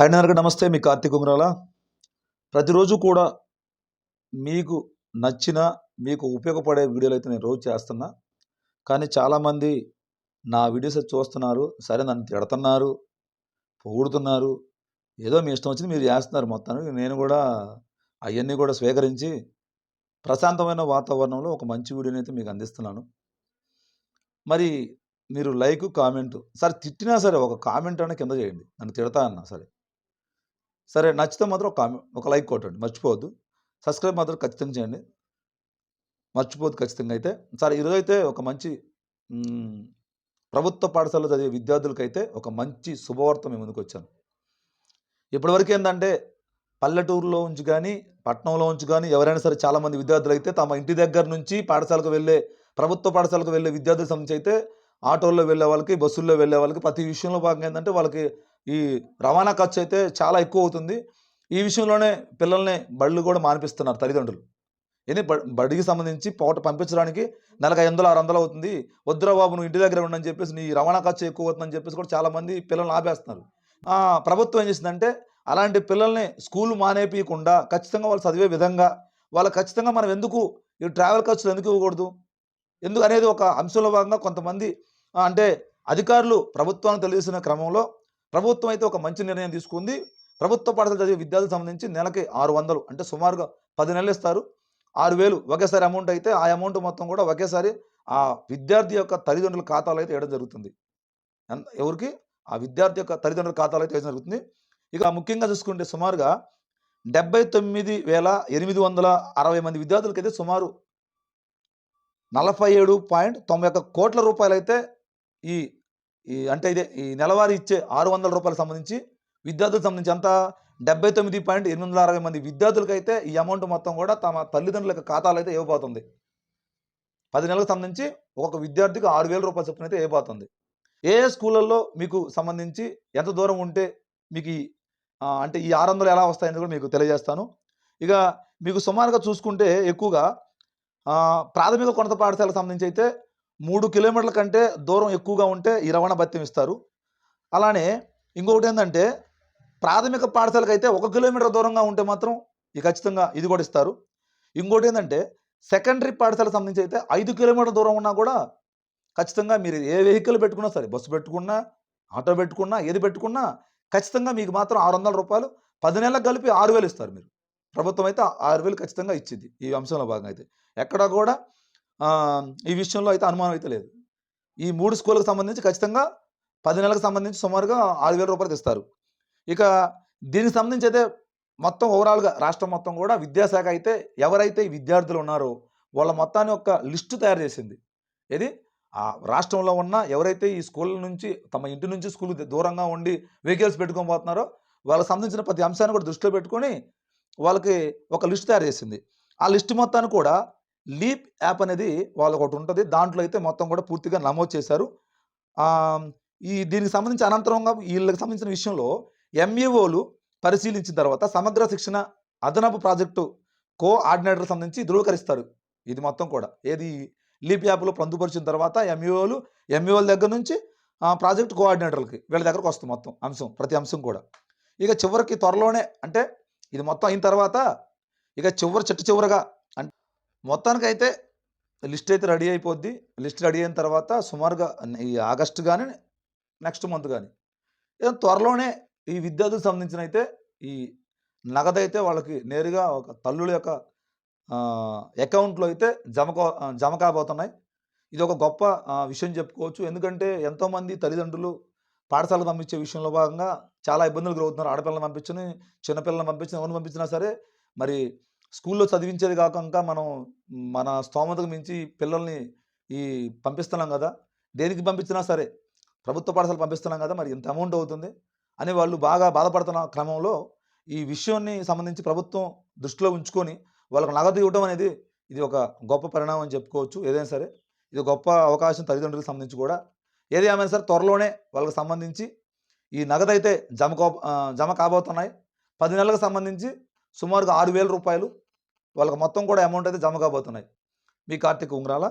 Hi అందరికీ నమస్తే. మీ కార్తీక్ ఉమరాల ప్రతిరోజు కూడా మీకు నచ్చిన మీకు ఉపయోగపడే వీడియోలు అయితే నేను రోజు చేస్తున్నా. కానీ చాలామంది నా వీడియోస్ చూస్తున్నారు. సరే నన్ను తిడుతున్నారు పొగుడుతున్నారు. ఏదో మీ ఇష్టం వచ్చింది మీరు చేస్తున్నారు మొత్తానికి. నేను కూడా అవన్నీ కూడా స్వీకరించి ప్రశాంతమైన వాతావరణంలో ఒక మంచి వీడియోని అయితే మీకు అందిస్తున్నాను. మరి మీరు లైక్ కామెంట్ సరే తిట్టినా సరే ఒక కామెంట్ అయినా కింద చేయండి. నన్ను తిడతా అన్నా సరే. సరే నచ్చితే మాత్రం ఒక కామెంట్ ఒక లైక్ కొట్టండి. మర్చిపోవద్దు. సబ్స్క్రైబ్ మాత్రం ఖచ్చితంగా చేయండి. మర్చిపోదు ఖచ్చితంగా అయితే. సరే ఈరోజు అయితే ఒక మంచి ప్రభుత్వ పాఠశాలలో చదివే విద్యార్థులకైతే ఒక మంచి శుభవార్త మేము ముందుకు వచ్చాను ఇప్పటివరకు ఏంటంటే పల్లెటూరులో ఉంచి కానీ పట్టణంలో ఉంచి కానీ ఎవరైనా సరే చాలామంది విద్యార్థులు అయితే తమ ఇంటి దగ్గర నుంచి పాఠశాలకు వెళ్ళే ప్రభుత్వ పాఠశాలకు వెళ్ళే విద్యార్థుల సంబంధించి అయితే ఆటోల్లో వెళ్ళే వాళ్ళకి బస్సుల్లో వెళ్ళే వాళ్ళకి ప్రతి విషయంలో భాగంగా ఏంటంటే వాళ్ళకి ఈ రవాణా ఖర్చు అయితే చాలా ఎక్కువ అవుతుంది. ఈ విషయంలోనే పిల్లల్ని బళ్ళు కూడా మానిపిస్తున్నారు తల్లిదండ్రులు. ఏంది? బ- బడికి సంబంధించి పోట పంపించడానికి నెలకు ఐదు వందలు ఆరు వందలు అవుతుంది. వద్దురా బాబు నువ్వు ఇంటి దగ్గర ఉండని చెప్పేసి నీ రవాణా ఖర్చు ఎక్కువ అవుతుందని చెప్పేసి కూడా చాలామంది పిల్లల్ని ఆపేస్తున్నారు ప్రభుత్వం ఏం చేసిందంటే అలాంటి పిల్లల్ని స్కూల్ మానేపీయకుండా ఖచ్చితంగా వాళ్ళు చదివే విధంగా వాళ్ళు ఖచ్చితంగా మనం ఎందుకు ఈ ట్రావెల్ ఖర్చులు ఎందుకు ఇవ్వకూడదు? ఎందుకు అనేది ఒక అంశంలో భాగంగా కొంతమంది అంటే అధికారులు ప్రభుత్వాన్ని తెలియజేసిన క్రమంలో ప్రభుత్వం అయితే ఒక మంచి నిర్ణయం తీసుకుంది. ప్రభుత్వ పాఠశాల చదివే విద్యార్థులకు సంబంధించి నెలకి ఆరు వందలు అంటే సుమారుగా పది నెలలు ఇస్తారు. ఆరు వేలు ఒకేసారి అమౌంట్ అయితే ఆ అమౌంట్ మొత్తం కూడా ఒకేసారి ఆ విద్యార్థి యొక్క తల్లిదండ్రుల ఖాతాలో అయితే వేయడం జరుగుతుంది. ఎవరికి? ఆ విద్యార్థి యొక్క తల్లిదండ్రుల ఖాతాలో అయితే వేయడం జరుగుతుంది. ఇక ముఖ్యంగా చూసుకుంటే సుమారుగా డెబ్బై తొమ్మిది వేల ఎనిమిది వందల అరవై మంది విద్యార్థులకైతే సుమారు నలభై ఏడు పాయింట్ తొంభై ఒక్క కోట్ల రూపాయలైతే ఈ ఈ అంటే ఇదే ఈ నెలవారీ ఇచ్చే ఆరు వందల రూపాయలకు సంబంధించి విద్యార్థులకు సంబంధించి అంతా డెబ్బై తొమ్మిది పాయింట్ ఎనిమిది వందల అరవై మంది విద్యార్థులకైతే ఈ అమౌంట్ మొత్తం కూడా తమ తల్లిదండ్రుల యొక్క ఖాతాలో అయితే ఇవ్వబోతుంది. పది నెలలకు సంబంధించి ఒక్కొక్క విద్యార్థికి ఆరు వేల రూపాయల చొప్పున అయితే ఇవ్వబోతుంది. ఏ స్కూళ్ళల్లో మీకు సంబంధించి ఎంత దూరం ఉంటే మీకు అంటే ఈ ఆరు వందలు ఎలా వస్తాయని కూడా మీకు తెలియజేస్తాను. ఇక మీకు సుమారుగా చూసుకుంటే ఎక్కువగా ప్రాథమిక కొనత పాఠశాలకు సంబంధించి అయితే మూడు కిలోమీటర్ల కంటే దూరం ఎక్కువగా ఉంటే ఈ రవాణా భత్యం ఇస్తారు. అలానే ఇంకొకటి ఏంటంటే ప్రాథమిక పాఠశాలకు అయితే ఒక కిలోమీటర్ దూరంగా ఉంటే మాత్రం ఇది ఖచ్చితంగా ఇది కూడా ఇస్తారు. ఇంకోటి ఏంటంటే సెకండరీ పాఠశాలకు సంబంధించి అయితే ఐదు కిలోమీటర్ల దూరం ఉన్నా కూడా ఖచ్చితంగా మీరు ఏ వెహికల్ పెట్టుకున్నా సరే బస్సు పెట్టుకున్నా ఆటో పెట్టుకున్నా ఏది పెట్టుకున్నా ఖచ్చితంగా మీకు మాత్రం ఆరు వందల రూపాయలు పది నెలలకు కలిపి ఆరు వేలు ఇస్తారు మీరు. ప్రభుత్వం అయితే ఆరు వేలు ఖచ్చితంగా ఇచ్చింది ఈ అంశంలో భాగంగా అయితే. ఎక్కడా కూడా ఈ విషయంలో అయితే అనుమానం అయితే లేదు. ఈ మూడు స్కూళ్ళకు సంబంధించి ఖచ్చితంగా పది నెలలకు సంబంధించి సుమారుగా ఆరు వేల రూపాయలు ఇస్తారు ఇక దీనికి సంబంధించి అయితే మొత్తం ఓవరాల్గా రాష్ట్రం మొత్తం కూడా విద్యాశాఖ అయితే ఎవరైతే విద్యార్థులు ఉన్నారో వాళ్ళ మొత్తాన్ని ఒక లిస్టు తయారు చేసింది. ఏది? ఆ రాష్ట్రంలో ఉన్న ఎవరైతే ఈ స్కూల్ నుంచి తమ ఇంటి నుంచి స్కూల్ దూరంగా ఉండి వెహికల్స్ పెట్టుకొని పోతున్నారో వాళ్ళకి సంబంధించిన ప్రతి అంశాన్ని కూడా దృష్టిలో పెట్టుకొని వాళ్ళకి ఒక లిస్ట్ తయారు చేసింది. ఆ లిస్ట్ మొత్తాన్ని కూడా లీప్ యాప్ అనేది వాళ్ళు ఒకటి ఉంటుంది. దాంట్లో అయితే మొత్తం కూడా పూర్తిగా నమోదు చేశారు. ఈ దీనికి సంబంధించి అనంతరంగా వీళ్ళకి సంబంధించిన విషయంలో ఎంఈఓలు పరిశీలించిన తర్వాత సమగ్ర శిక్షణ అదనపు ప్రాజెక్టు కోఆర్డినేటర్ సంబంధించి ధృవీకరిస్తారు. ఇది మొత్తం కూడా. ఏది లీప్ యాప్లో పొందుపరిచిన తర్వాత ఎంఈఓలు ఎంఈఓల దగ్గర నుంచి ప్రాజెక్ట్ కోఆర్డినేటర్లకి వీళ్ళ దగ్గరకు వస్తుంది మొత్తం అంశం ప్రతి అంశం కూడా. ఇక చివరికి త్వరలోనే అంటే ఇది మొత్తం అయిన తర్వాత ఇక చివరి చిట్ట చివరగా మొత్తానికైతే లిస్ట్ అయితే రెడీ అయిపోద్ది. లిస్ట్ రెడీ అయిన తర్వాత సుమారుగా ఈ ఆగస్టు కానీ నెక్స్ట్ మంత్ కానీ ఏదో త్వరలోనే ఈ విద్యార్థులకు సంబంధించిన అయితే ఈ నగదైతే వాళ్ళకి నేరుగా ఒక తల్లుల యొక్క అకౌంట్లో అయితే జమకో జమ కాబోతున్నాయి. ఇది ఒక గొప్ప విషయం చెప్పుకోవచ్చు. ఎందుకంటే ఎంతోమంది తల్లిదండ్రులు పాఠశాలకు పంపించే విషయంలో భాగంగా చాలా ఇబ్బందులు గురవుతున్నారు. ఆడపిల్లని పంపించని చిన్నపిల్లల్ని పంపించిన ఎవరిని పంపించినా సరే మరి స్కూల్లో చదివించేది కాకుండా మనం మన స్తోమతకు మించి పిల్లల్ని ఈ పంపిస్తున్నాం కదా. దేనికి పంపించినా సరే ప్రభుత్వ పాఠశాల పంపిస్తున్నాం కదా మరి ఇంత అమౌంట్ అవుతుంది? అని వాళ్ళు బాగా బాధపడుతున్న క్రమంలో ఈ విషయాన్ని సంబంధించి ప్రభుత్వం దృష్టిలో ఉంచుకొని వాళ్ళకు నగదు ఇవ్వడం అనేది ఇది ఒక గొప్ప పరిణామం అని చెప్పుకోవచ్చు. ఏదైనా సరే ఇది గొప్ప అవకాశం తల్లిదండ్రులకు సంబంధించి కూడా. ఏది ఏమైనా సరే త్వరలోనే వాళ్ళకి సంబంధించి ఈ నగదు అయితే జమ జమ కాబోతున్నాయి. పది నెలలకు సంబంధించి సుమారుగా ఆరు వేల రూపాయలు వాళ్ళకి మొత్తం కూడా అమౌంట్ అయితే జమ కాబోతున్నాయి. మీ కార్తీక్ ఉంగరాల